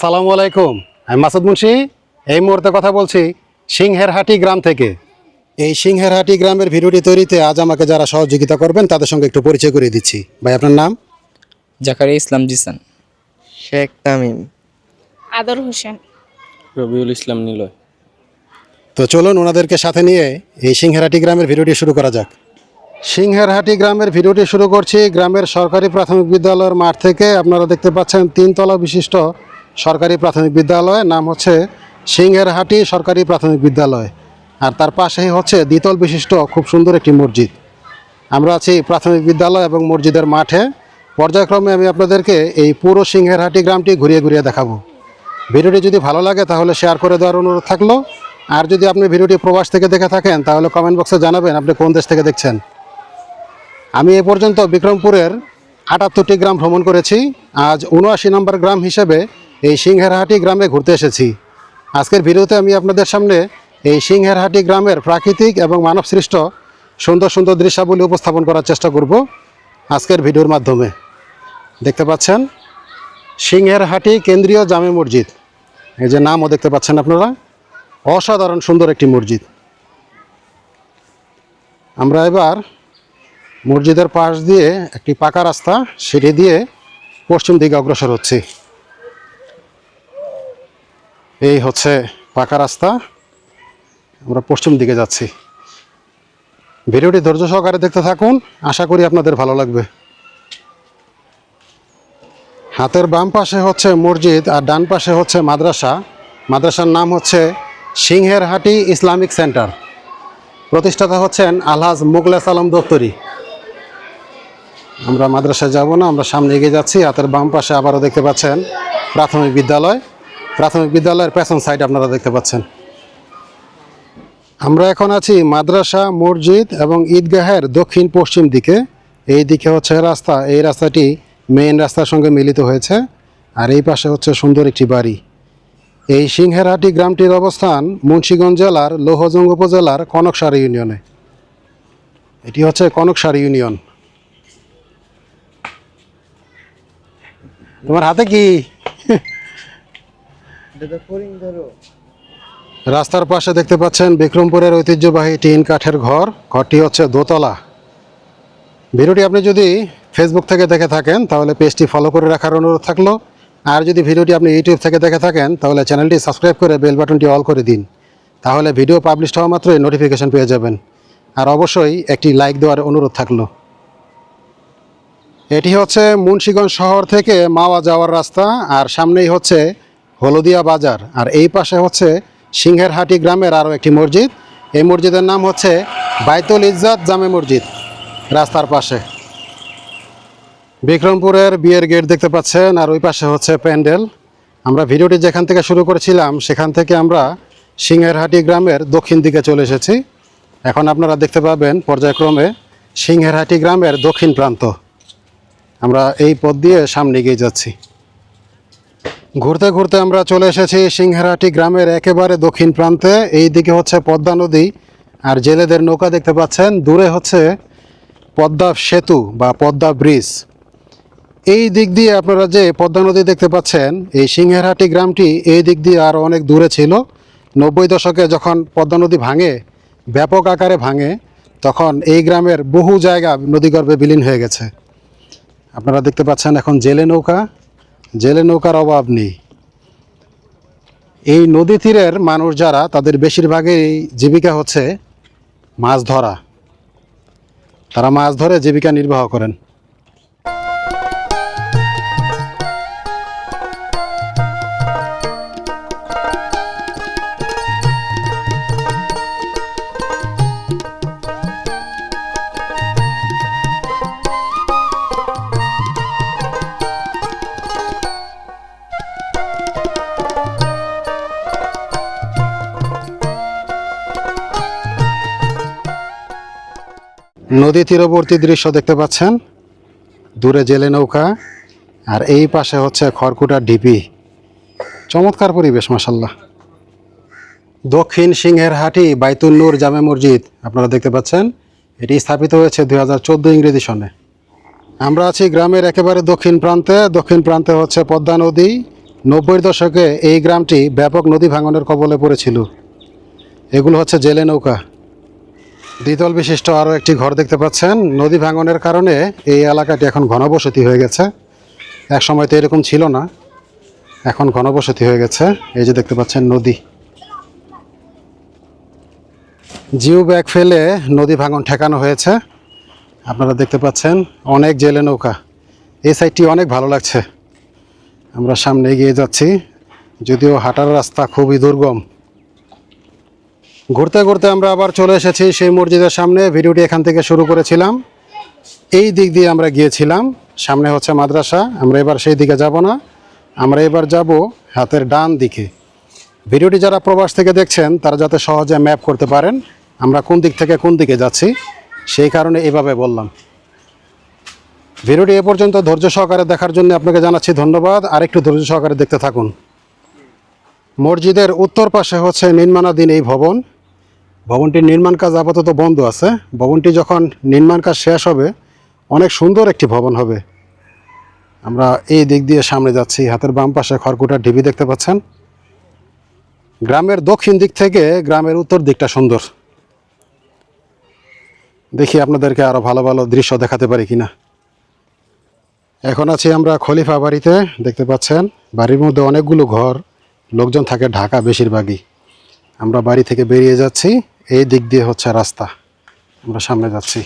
আসসালামু আলাইকুম। আমি মাসুদ মুন্সি। এই মুহূর্তে কথা বলছি সিংহেরহাটি গ্রাম থেকে। এই সিংহেরহাটি গ্রামের ভিডিওটি তৈরিতে আজ আমাকে যারা সহযোগিতা করবেন তাদের সঙ্গে একটু পরিচয় করিয়ে দিচ্ছি। ভাই আপনার নাম? জাকারিয়া ইসলাম জিসান। শেখ তামিম। আদর হোসেন। রবিউল ইসলাম নিলয়। তো চলুন ওনাদেরকে সাথে নিয়ে এই সিংহেরহাটি গ্রামের ভিডিওটি শুরু করা যাক। সিংহেরহাটি গ্রামের ভিডিওটি শুরু করছি গ্রামের সরকারি প্রাথমিক বিদ্যালয়ের মাঠ থেকে। আপনারা দেখতে পাচ্ছেন তিনতলা বিশিষ্ট সরকারি প্রাথমিক বিদ্যালয়, নাম হচ্ছে সিংহেরহাটি সরকারি প্রাথমিক বিদ্যালয়। আর তার পাশেই হচ্ছে দ্বিতল বিশিষ্ট খুব সুন্দর একটি মসজিদ। আমরা আছি প্রাথমিক বিদ্যালয় এবং মসজিদের মাঠে। পর্যায়ক্রমে আমি আপনাদেরকে এই পুরো সিংহেরহাটি গ্রামটি ঘুরিয়ে ঘুরিয়ে দেখাবো। ভিডিওটি যদি ভালো লাগে তাহলে শেয়ার করে দেওয়ার অনুরোধ থাকল। আর যদি আপনি ভিডিওটি প্রবাস থেকে দেখে থাকেন, তাহলে কমেন্ট বক্সে জানাবেন আপনি কোন দেশ থেকে দেখছেন। আমি এ পর্যন্ত বিক্রমপুরের আটাত্তরটি গ্রাম ভ্রমণ করেছি। আজ উনআশি নম্বর গ্রাম হিসেবে এই সিংহেরহাটি গ্রামে ঘুরতে এসেছি। আজকের ভিডিওতে আমি আপনাদের সামনে এই সিংহেরহাটি গ্রামের প্রাকৃতিক এবং মানবসৃষ্ট সুন্দর সুন্দর দৃশ্যাবলী উপস্থাপন করার চেষ্টা করব আজকের ভিডিওর মাধ্যমে। দেখতে পাচ্ছেন? সিংহেরহাটি কেন্দ্রীয় জামে মসজিদ। এই যে নামও দেখতে পাচ্ছেন আপনারা? অসাধারণ সুন্দর একটি মসজিদ। আমরা এবার মসজিদের পাশ দিয়ে একটি পাকা রাস্তা সিঁড়ি দিয়ে পশ্চিম দিকে অগ্রসর হচ্ছি। এই হচ্ছে পাকা রাস্তা। আমরা পশ্চিম দিকে যাচ্ছি। ভিডিওটি ধৈর্য সহকারে দেখতে থাকুন। আশা করি আপনাদের ভালো লাগবে। হাতের বাম পাশে হচ্ছে মসজিদ আর ডান পাশে হচ্ছে মাদ্রাসা। মাদ্রাসার নাম হচ্ছে সিংহেরহাটি ইসলামিক সেন্টার। প্রতিষ্ঠাতা হচ্ছেন আলহাজ মুগলেস আলম দপ্তরি আমরা মাদ্রাসায় যাব না, আমরা সামনে এগিয়ে যাচ্ছি। হাতের বাম পাশে আবারও দেখতে পাচ্ছেন প্রাথমিক বিদ্যালয়। প্রাথমিক বিদ্যালয়ের পেছন সাইড আপনারা দেখতে পাচ্ছেন। আমরা এখন আছি মাদ্রাসা, মসজিদ এবং ঈদগাহের দক্ষিণ পশ্চিম দিকে। এই দিকে হচ্ছে রাস্তা, এই রাস্তাটি মেইন রাস্তার সঙ্গে মিলিত হয়েছে। আর এই পাশে হচ্ছে সুন্দর একটি বাড়ি। এই সিংহেরহাটি গ্রামটির অবস্থান মুন্সীগঞ্জ জেলার লৌহজং উপজেলার কনকসার ইউনিয়নে। এটি হচ্ছে কনকসার ইউনিয়ন। তোমার হাতে কি রাস্তার পাশে দেখতে পাচ্ছেন বিক্রমপুরের ঐতিহ্যবাহী টিন কাঠের ঘর। ঘরটি হচ্ছে দোতলা। ভিডিওটি আপনি যদি ফেসবুক থেকে দেখে থাকেন, তাহলে পেজটি ফলো করে রাখার অনুরোধ থাকল। আর যদি ভিডিওটি আপনি ইউটিউব থেকে দেখে থাকেন, তাহলে চ্যানেলটি সাবস্ক্রাইব করে বেল বাটনটি অল করে দিন। তাহলে ভিডিও পাবলিশ হওয়া মাত্রই নোটিফিকেশন পেয়ে যাবেন। আর অবশ্যই একটি লাইক দেওয়ার অনুরোধ থাকল। এটি হচ্ছে মুন্সীগঞ্জ শহর থেকে মাওয়া যাওয়ার রাস্তা, আর সামনেই হচ্ছে হলদিয়া বাজার। আর এই পাশে হচ্ছে সিংহেরহাটি গ্রামের আরও একটি মসজিদ। এই মসজিদের নাম হচ্ছে বাইতুল ইজ্জাত জামে মসজিদ রাস্তার পাশে। বিক্রমপুরের বিয়ের গেট দেখতে পাচ্ছেন, আর ওই পাশে হচ্ছে প্যান্ডেল। আমরা ভিডিওটি যেখান থেকে শুরু করেছিলাম, সেখান থেকে আমরা সিংহেরহাটি গ্রামের দক্ষিণ দিকে চলে এসেছি। এখন আপনারা দেখতে পাবেন, পর্যায়ক্রমে সিংহেরহাটি গ্রামের দক্ষিণ প্রান্ত। আমরা এই পথ দিয়ে সামনে এগিয়ে যাচ্ছি। ঘুরতে ঘুরতে আমরা চলে এসেছি সিংহেরহাটি গ্রামের একেবারে দক্ষিণ প্রান্তে। এই দিকে হচ্ছে পদ্মা নদী আর জেলেদের নৌকা দেখতে পাচ্ছেন। দূরে হচ্ছে পদ্মা সেতু বা পদ্মা ব্রিজ। এই দিক দিয়ে আপনারা যে পদ্মা নদী দেখতে পাচ্ছেন, এই সিংহেরহাটি গ্রামটি এই দিক দিয়ে আরও অনেক দূরে ছিল। নব্বই দশকে যখন পদ্মা নদী ভাঙে, ব্যাপক আকারে ভাঙে, তখন এই গ্রামের বহু জায়গা নদীগর্ভে বিলীন হয়ে গেছে। আপনারা দেখতে পাচ্ছেন এখন জেলে নৌকা। জেলে নৌকার অভাব নেই। এই নদী তীরের মানুষ যারা, তাদের বেশিরভাগই জীবিকা হচ্ছে মাছ ধরা। তারা মাছ ধরে জীবিকা নির্বাহ করেন। নদী তীরবর্তী দৃশ্য দেখতে পাচ্ছেন। দূরে জেলে নৌকা, আর এই পাশে হচ্ছে খড়কুটার ঢিপি চমৎকার পরিবেশ মাসাল্লাহ দক্ষিণ সিংহের হাটি বাইতুল নূর জামে মসজিদ, আপনারা দেখতে পাচ্ছেন, এটি স্থাপিত হয়েছে দুই হাজার চোদ্দ ইংরেজি সনে। আমরা আছি গ্রামের একেবারে দক্ষিণ প্রান্তে। দক্ষিণ প্রান্তে হচ্ছে পদ্মা নদী। নব্বই দশকে এই গ্রামটি ব্যাপক নদী ভাঙনের কবলে পড়েছিল। এগুলো হচ্ছে জেলে নৌকা। দ্বিতল বিশিষ্ট আরও একটি ঘর দেখতে পাচ্ছেন। নদী ভাঙনের কারণে এই এলাকাটি এখন ঘনবসতি হয়ে গেছে। এক সময় তো এরকম ছিল না, এখন ঘনবসতি হয়ে গেছে। এই যে দেখতে পাচ্ছেন নদী। জিও ব্যাগ ফেলে নদী ভাঙন ঠেকানো হয়েছে। আপনারা দেখতে পাচ্ছেন অনেক জেলে নৌকা। এই সাইডটি অনেক ভালো লাগছে। আমরা সামনে এগিয়ে যাচ্ছি, যদিও হাঁটার রাস্তা খুবই দুর্গম। ঘুরতে ঘুরতে আমরা আবার চলে এসেছি সেই মসজিদের সামনে। ভিডিওটি এখান থেকে শুরু করেছিলাম। এই দিক দিয়ে আমরা গিয়েছিলাম। সামনে হচ্ছে মাদ্রাসা। আমরা এবার সেই দিকে যাব না। আমরা এবার যাব হাতের ডান দিকে। ভিডিওটি যারা প্রবাস থেকে দেখছেন, তারা যাতে সহজে ম্যাপ করতে পারেন, আমরা কোন দিক থেকে কোন দিকে যাচ্ছি, সেই কারণে এভাবে বললাম। ভিডিওটি এ পর্যন্ত ধৈর্য সহকারে দেখার জন্য আপনাকে জানাচ্ছি ধন্যবাদ। আর একটু ধৈর্য সহকারে দেখতে থাকুন। মসজিদের উত্তর পাশে হচ্ছে নির্মাণাধীন এই ভবন। ভবনটির নির্মাণ কাজ আপাতত বন্ধ আছে। ভবনটি যখন নির্মাণ কাজ শেষ হবে, অনেক সুন্দর একটি ভবন হবে। আমরা এই দিক দিয়ে সামনে যাচ্ছি। হাতের বাম পাশে খড়কুটার ঢিবি দেখতে পাচ্ছেন। গ্রামের দক্ষিণ দিক থেকে গ্রামের উত্তর দিকটা সুন্দর। দেখি আপনাদেরকে আরও ভালো ভালো দৃশ্য দেখাতে পারি কিনা। এখন আছি আমরা খলিফা বাড়িতে, দেখতে পাচ্ছেন। বাড়ির মধ্যে অনেকগুলো ঘর, লোকজন থাকে ঢাকা বেশিরভাগই। আমরা বাড়ি থেকে বেরিয়ে যাচ্ছি। এই দিক দিয়ে হচ্ছে রাস্তা। আমরা সামনে যাচ্ছি।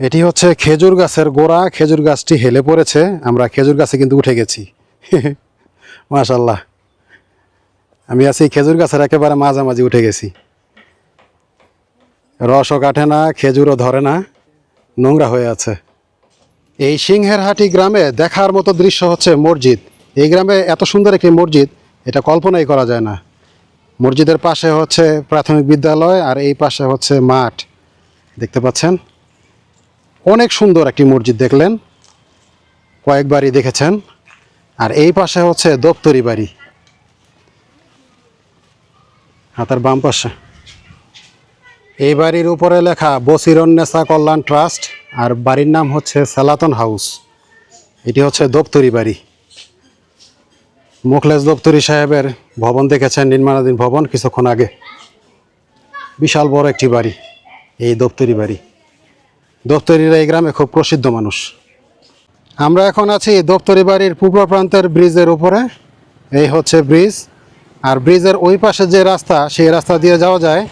এটি হচ্ছে খেজুর গাছের গোড়া। খেজুর গাছটি হেলে পড়েছে। আমরা খেজুর গাছে কিন্তু উঠে গেছি। মাশাল্লাহ আমি আছি খেজুর গাছের একেবারে মাঝামাঝি উঠে গেছি। রসও কাটে না, খেজুরও ধরে না, নোংরা হয়ে আছে। এই সিংহেরহাটি গ্রামে দেখার মতো দৃশ্য হচ্ছে মসজিদ। এই গ্রামে এত সুন্দর একটি মসজিদ, এটা কল্পনাই করা যায় না। মসজিদের পাশে হচ্ছে প্রাথমিক বিদ্যালয় আর এই পাশে হচ্ছে মাঠ। দেখতে পাচ্ছেন? অনেক সুন্দর একটি মসজিদ দেখলেন। কয়েকবারই দেখেছেন। আর এই পাশে হচ্ছে দপ্তরি বাড়ি। হাতার বাম পাশে। এই বাড়ির উপরে লেখা বসিরন্নেসা কল্যাণ ট্রাস্ট আর বাড়ির নাম হচ্ছে সালাতন হাউস। এটি হচ্ছে দপ্তরি বাড়ি। মুখলেস দপ্তরি সাহেবের ভবন দেখেছেন, নির্মাণাধীন ভবন কিছুক্ষণ আগে। বিশাল বড় একটি বাড়ি, এই দপ্তরি বাড়ি। দপ্তরিরা এই গ্রামে খুব প্রসিদ্ধ মানুষ। আমরা এখন আছি দপ্তরি বাড়ির পূর্ব প্রান্তের ব্রিজের উপরে। এই হচ্ছে ব্রিজ, আর ব্রিজের ওই পাশে যে রাস্তা, সেই রাস্তা দিয়ে যাওয়া যায়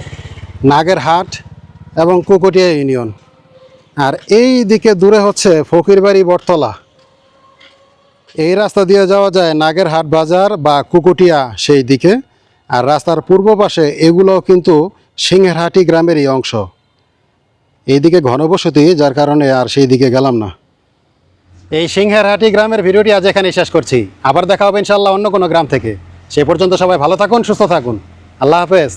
নাগেরহাট এবং কুকুটিয়া ইউনিয়ন। আর এই দিকে দূরে হচ্ছে ফকিরবাড়ি বটতলা। এই রাস্তা দিয়ে যাওয়া যায় নাগেরহাট বাজার বা কুকুটিয়া সেই দিকে। আর রাস্তার পূর্ব পাশে এগুলো কিন্তু সিংহেরহাটি গ্রামেরই অংশ। এইদিকে ঘনবসতি, যার কারণে আর সেই দিকে গেলাম না। এই সিংহেরহাটি গ্রামের ভিডিওটি আজ এখানে শেষ করছি। আবার দেখা হবে ইনশাল্লাহ অন্য কোনো গ্রাম থেকে। সে পর্যন্ত সবাই ভালো থাকুন, সুস্থ থাকুন। আল্লাহ হাফেজ।